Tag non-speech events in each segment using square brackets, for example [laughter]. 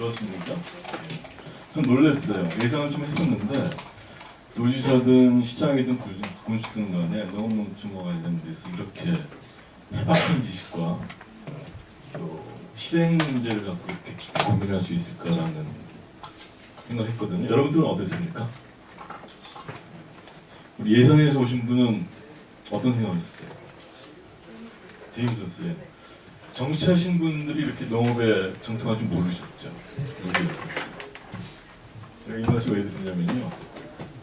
들었습니까? 좀 놀랐어요. 예상을 좀 했었는데 도지사든 시장이든 군- 군수든 간에 농업농촌과 관련돼서 이렇게 해박한 지식과 또 실행 문제를 갖고 이렇게 고민할 수 있을까라는 생각을 했거든요. 여러분들은 어땠습니까? 우리 예선에서 오신 분은 어떤 생각이셨어요? 재밌었어요. 정치하신 분들이 이렇게 농업에 정통할 줄 모르셨죠. 제가 이 말씀 왜 드리냐면요.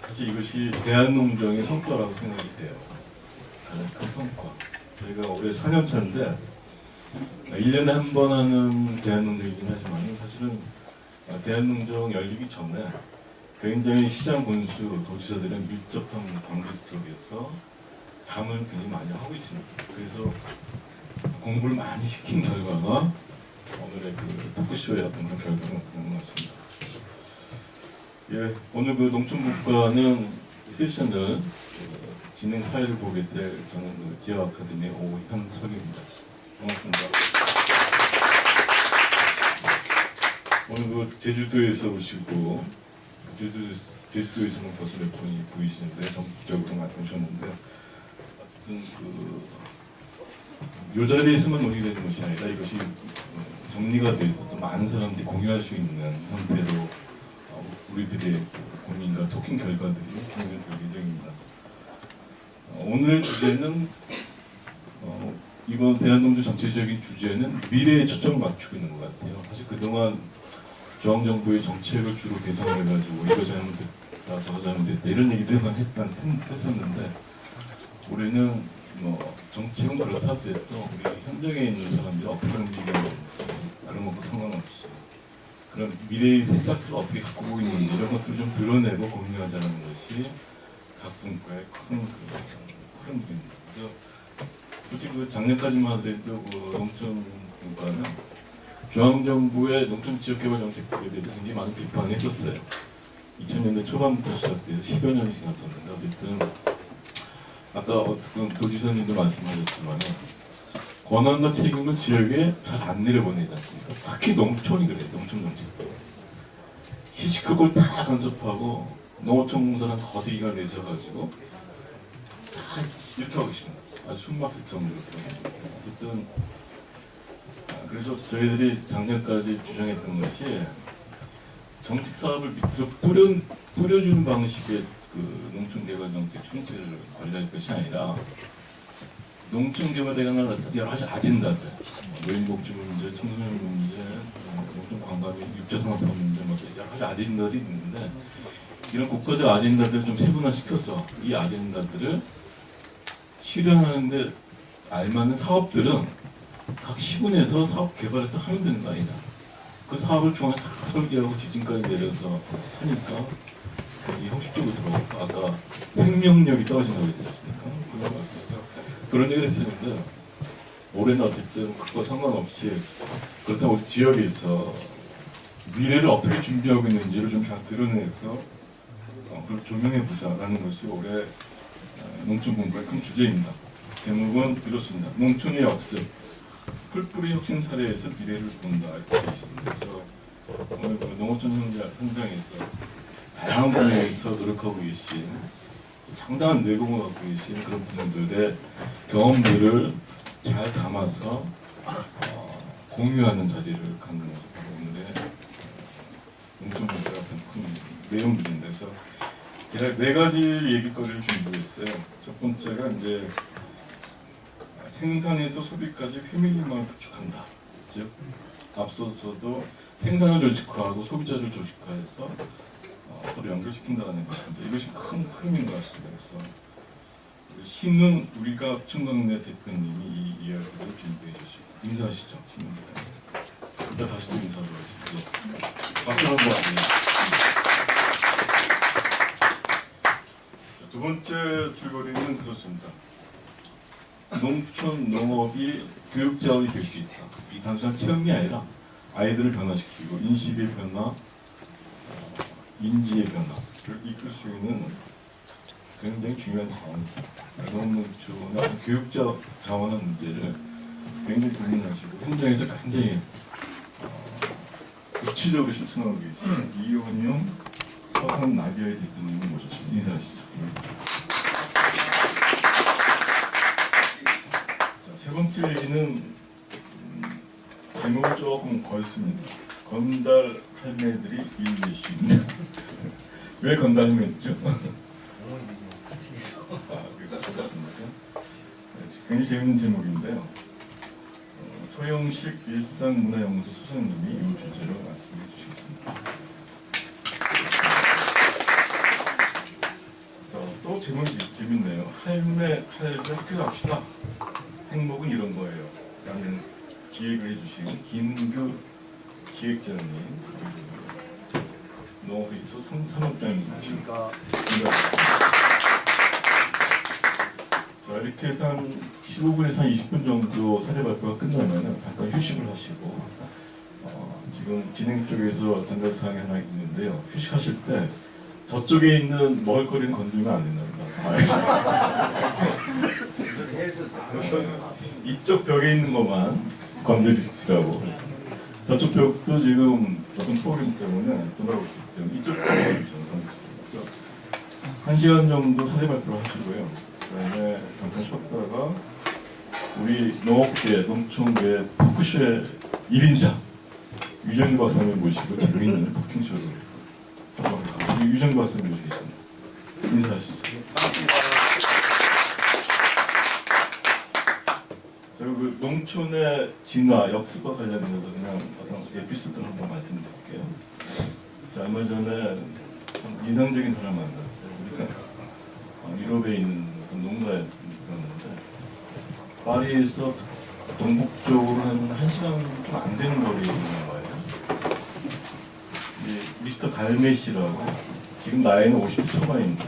사실 이것이 대한농정의 성과라고 생각이 돼요. 큰 성과. 저희가 올해 4년 차인데 1년에 한 번 하는 대한농정이긴 하지만 사실은 대한농정 열리기 전에 굉장히 시장 군수, 도지사들의 밀접한 관계 속에서 잠을 굉장히 많이 하고 있습니다. 그래서 공부를 많이 시킨 결과가 오늘의 그 토크쇼의 어떤 그런 결과가 나온 것 같습니다. 예, 오늘 그 농촌국가는 세션을 그 진행 사회를 보게 될 저는 그 지역 아카데미 오현석입니다. 반갑습니다. 오늘 그 제주도에서 오시고 제주 제주도에서는 벌써 몇 분이 보이시는데 전국적으로 오셨는데 어쨌든 그 요 자리에서만 논의되는 것이 아니라 이것이 어, 정리가 돼서 또 많은 사람들이 공유할 수 있는 형태로 어, 우리들의 고민과 토킹 결과들이 공유될 예정입니다. 어, 오늘의 주제는 어, 이번 대한농주 전체적인 주제는 미래에 초점을 맞추고 있는 것 같아요. 사실 그동안 중앙정부의 정책을 주로 대상해가지고 이거 잘못됐다, 저거 잘못됐다 이런 얘기들만 했단, 했었는데 올해는 뭐 정책은 그렇다 하더라도 우리 현장에 있는 사람들이 어떻게 움직이는지 그런 것과 상관없이 그런 미래의 새싹을 어떻게 갖고 있는지 이런 것들을 좀 드러내고 공유하자는 것이 각 분과의 큰 그, 흐름입니다. 그래서 솔직히 그 작년까지만 하더라도 그 농촌 분과는 중앙정부의 농촌 지역개발 정책에 대해서 굉장히 많은 비판을 했었어요. 2000년대 초반부터 시작돼서 10여 년이 지났었는데 어쨌든 아까 어떤 도지사님도 말씀하셨지만 권한과 책임을 지역에 잘 안 내려보내지 않습니까? 특히 농촌이 그래요. 농촌 정책도. 시시각을 다 간섭하고 농어촌공사랑 거대기가 내셔가지고 다 이렇게 하고 있습니다. 아주 숨막힐 정도로. 아, 그래서 저희들이 작년까지 주장했던 것이 정책 사업을 밑으로 뿌려, 뿌려주는 방식의 그 농촌개발 정책 충체를 관리할 것이 아니라 어떤 여러 가지 아젠다들 뭐 노인복지 문제, 청소년 문제, 어, 농촌 관광, 육자산업화 문제 뭐 여러 가지 아젠다들이 있는데 이런 국가적 아젠다들을 좀 세분화시켜서 이 아젠다들을 실현하는데 알맞는 사업들은 각 시군에서 사업 개발해서 하면 되는 거 아니냐. 그 사업을 중앙에서 다 설계하고 지진까지 내려서 하니까 이 형식적으로 들어가고 아까 생명력이 떨어진다고 했습니까? 그런 얘기를 했었는데 올해는 어쨌든 그거 상관없이 그렇다고 지역에서 미래를 어떻게 준비하고 있는지를 좀 잘 드러내서 어, 그걸 조명해 보자라는 것이 올해 어, 농촌 공부의 큰 주제입니다. 제목은 이렇습니다. 농촌의 역습, 풀뿌리 혁신 사례에서 미래를 본다. 이렇게 계시는데서 오늘 그 농어촌 현장, 현장에서 다양한 분야에서 노력하고 계신 상당한 내공을 갖고 계신 그런 분들의 경험들을 잘 담아서 어, 공유하는 자리를 갖는 바로 오늘의 농촌 문제 같은 큰 내용들인데 서 제가 네 가지 얘기거리를 준비했어요. 첫 번째가 이제 생산에서 소비까지 패밀리만 구축한다. 즉 앞서서도 생산을 조직화하고 소비자를 조직화해서 어, 서로 연결시킨다는 것인데 이것이 큰 흐름인 것 같습니다. 그래서 신은 우리가 충광래 대표님이 이 이야기를 준비해 주시고 인사하시죠, 신문대. 이따 다시 또 인사를 하시죠. 박수 한번 하세요. 두 번째 줄거리는 그렇습니다. 농촌 농업이 교육 자원이 될 수 있다. 이 단순한 체험이 아니라 아이들을 변화시키고 인식의 변화, 어, 인지의 변화를 이끌 수 있는 굉장히 중요한 자원입니다. 농촌의 교육 자, 자원의 문제를 굉장히 고민하시고 현장에서 굉장히 어, 그 구체적으로 실천하고 계신 이원영 서산 나비아의 대표님을 모셨습니다. 인사하시죠. 자, 세 번째 얘기는 음, 제목을 조금 걸습니다. 건달 할매들이 일계시입니다. [laughs] 왜 건달 할매죠? 아, 그렇습니까? 네, 굉장히 재밌는 제목인데요. 어, 소영식 일상문화연구소 소장님이 이 주제로 말씀해 주시겠습니다. 자, 또 제목이 재밌네요. 할매, 할배 학교 갑시다. 행복은 이런 거예요. 라는 기획을 해주신 김규 기획자님, 농업회의소 산업장님이십니다. 자, 이렇게 해서 한 15분에서 한 20분 정도 사례 발표가 끝나면 잠깐 휴식을 하시고 어, 지금 진행 쪽에서 전달 사항이 하나 있는데요. 휴식하실 때 저쪽에 있는 먹을거리는 건드리면 안 된답니다. [laughs] 이쪽 벽에 있는 것만 건드리시라고. 저쪽 벽도 지금 어떤 프로그램 때문에 돌아오기 때문에 이쪽 벽에 건드리시죠. 한 시간 정도 사례 발표를 하시고요. 그다음에 잠깐 쉬었다가 우리 농업계, 농촌계 토크쇼의 1인자 유정규 박사님 모시고 재미있는 토킹쇼를 유정규 박사님 모시겠습니다. 인사하시죠. 저희 그 농촌의 진화, 역습과 관련해서 그냥 어떤 에피소드를 한번 말씀드릴게요. 자, 얼마 전에 참 인상적인 사람 만났어요. 우리가 어, 유럽에 있는 농가에 있었는데 파리에서 동북쪽으로 한 1시간 좀 안 되는 거리에 있는 거예요. 미스터 갈메 씨라고 지금 나이는 50대 초반입니다.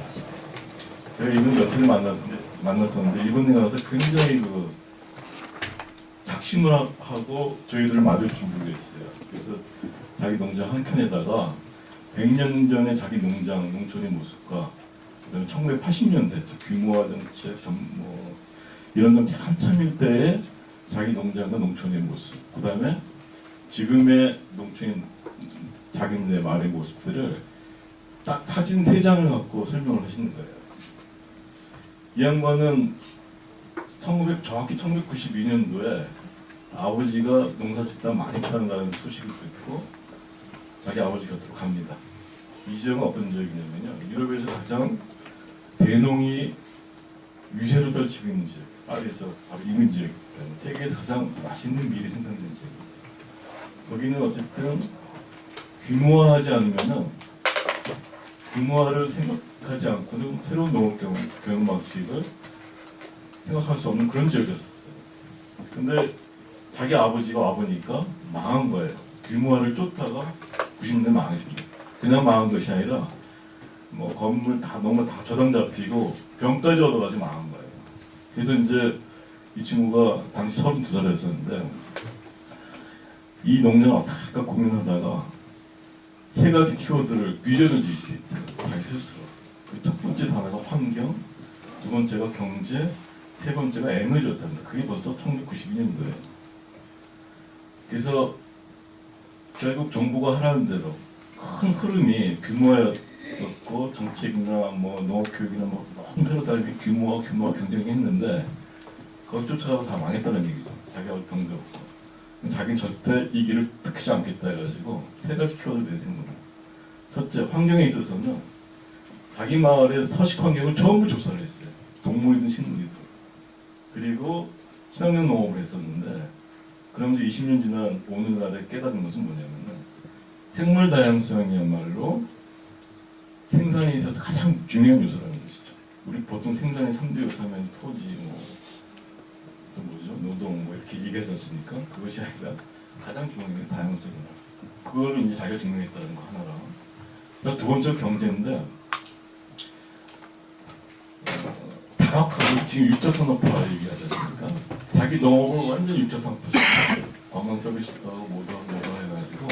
제가 이분 며칠 만났는데, 만났었는데 이분에 가서 굉장히 그 작심을 하고 저희들을 맞을 준비가 있어요. 그래서 자기 농장 한 켠에다가 100년 전에 자기 농장, 농촌의 모습과 그다음에 1980년대 규모화 정책, 전, 뭐 이런 건 한참일 때의 자기 농장과 농촌의 모습, 그다음에 지금의 농촌 자기네 마을의 모습들을 딱 사진 세 장을 갖고 설명을 하시는 거예요. 이 양반은 1900, 정확히 1992년도에 아버지가 농사짓다 많이 파는다는 소식을 듣고 자기 아버지 곁으로 갑니다. 이 지역은 어떤 지역이냐면요. 유럽에서 가장 대농이 유세로 떨치고 있는 지역, 파리에서 바로 이민 때문에 세계에서 가장 맛있는 밀이 생산되는 지역. 거기는 어쨌든 규모화하지 않으면은 규모화를 생각하지 않고는 새로운 농업 경영 방식을 생각할 수 없는 그런 지역이었어요. 근데 자기 아버지가 와보니까 망한 거예요. 규모화를 쫓다가 90년대 망했습니다. 그냥 망한 것이 아니라 뭐 건물 다 농물 다 저당 잡히고 병까지 얻어가지고 망한 거예요. 그래서 이제 이 친구가 당시 32살이었었는데 이 농장을 어떻게 고민하다가 세 가지 키워드를 비전을 지을 수 있대요. 자기 스스로. 그 첫 번째 단어가 환경, 두 번째가 경제, 세 번째가 에너지였답니다. 그게 벌써 1992년도에. 그래서 결국 정부가 하라는 대로 큰 흐름이 규모였었고 정책이나 뭐 농업교육이나 뭐 홍대로 달리 규모와 규모와 경쟁이 했는데 쫓아가고 다 망했다는 얘기죠. 자기가 경제 없고. 자기는 절대 이 길을 택하지 않겠다 해가지고 세 가지 키워드를 내세운 겁니다. 첫째, 환경에 있어서는 자기 마을의 서식 환경을 전부 조사를 했어요. 동물이든 식물이든. 그리고 친환경 농업을 했었는데 그러면서 20년 지난 오늘날에 깨달은 것은 뭐냐면은 생물 다양성이야말로 생산에 있어서 가장 중요한 요소라는 것이죠. 우리 보통 생산의 3대 요소 하면 토지, 뭐, 또 뭐죠? 노동, 뭐 이렇게 얘기하지 않습니까? 그것이 아니라 가장 중요한 게 다양성이다. 그거를 이제 자기가 증명했다는 거 하나랑. 두 번째 경제인데 어, 다각화로 지금 육자 산업화 얘기하지 않습니까? 자기 농업을 완전 육자 산업화 관광 서비스도 하고 뭐도 해가지고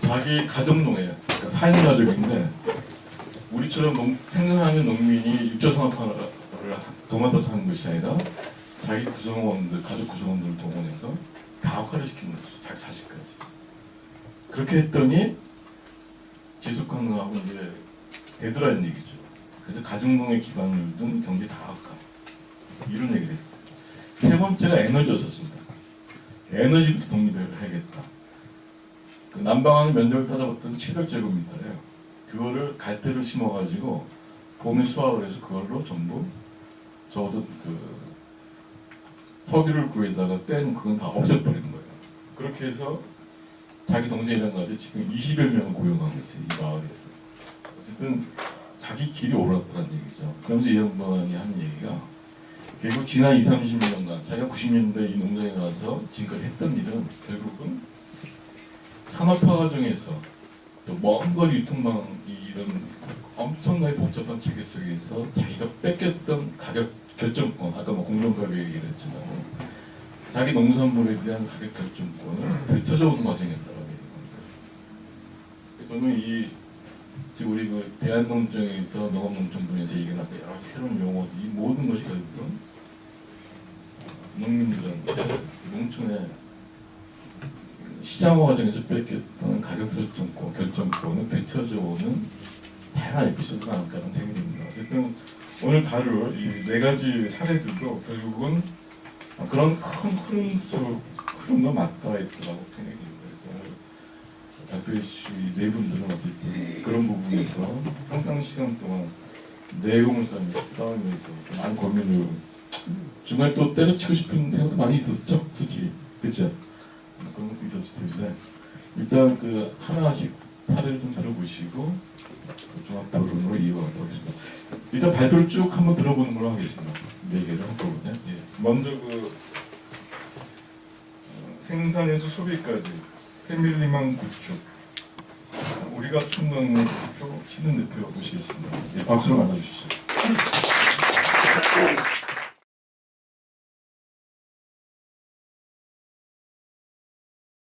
자기 가족 농예, 그러니까 사인 가족인데 우리처럼 농, 생산하는 농민이 육자 산업화를 도맡아서 하는 것이 아니라 자기 구성원들, 가족 구성원들을 동원해서 다학화를 시키는 거죠. 자기 자식까지. 그렇게 했더니 지속 가능하고 이제 되더라는 얘기죠. 그래서 가중동의 기반을 둔 경제 다각화 이런 얘기를 했어요. 세 번째가 에너지였었습니다. 에너지부터 독립을 해야겠다. 그 난방하는 면적을 따져봤더니 700제곱미터래요. 그거를 갈대를 심어가지고 봄에 수확을 해서 그걸로 전부 저도 그 석유를 구해다가 뗀 그건 다 없애버린 거예요. 그렇게 해서 자기 동생이랑 가지고 지금 20여 명을 고용하고 있어요. 이 마을에서. 어쨌든 자기 길이 옳았다는 얘기죠. 그러면서 이 양반이 하는 얘기가 결국 지난 2, 30년간 자기가 90년대 이 농장에 가서 지금까지 했던 일은 결국은 산업화 과정에서 또 먼 거리 유통망 이- 이런 엄청나게 복잡한 체계 속에서 자기가 뺏겼던 가격 결정권 아까 뭐 공정가격 얘기를 했지만 자기 농산물에 대한 가격 결정권을 되찾아오는 과정이었다고 얘기하는 겁니다. 저는 이 지금 우리 그 대한농정에서 농업농촌분에서 얘기할 때 여러 새로운 용어 이 모든 것이 결국은 농민들한테 농촌의 시장화 과정에서 뺏겼던 가격 설정권, 결정권을 되찾아오는 다양한 에피소드가 아닐까라는 생각이 듭니다. 어쨌든 오늘 다룰 이 네 가지 사례들도 결국은 그런 큰 흐름 속 흐름과 맞닿아 있더라고 생각이 듭니다. 그래서 주신 이네 분들은 어쨌든 그런 부분에서 상당 시간 동안 내용을 싸우면서 많은 고민을 중간에 또 때려치고 싶은 생각도 많이 있었죠, 솔직히 그렇죠? 그런 것도 있었을 텐데 일단 그 하나씩 사례를 좀 들어보시고 그 종합 토론으로 이어가도록 하겠습니다. 일단 발표를 쭉 한번 들어보는 걸로 하겠습니다. 네 개를 한꺼번에. 예. 먼저 그 어, 생산에서 소비까지 패밀리만 구축 우리가 총괄 대표 신은 대표 모시겠습니다. 예, 박수로 맞아주시죠.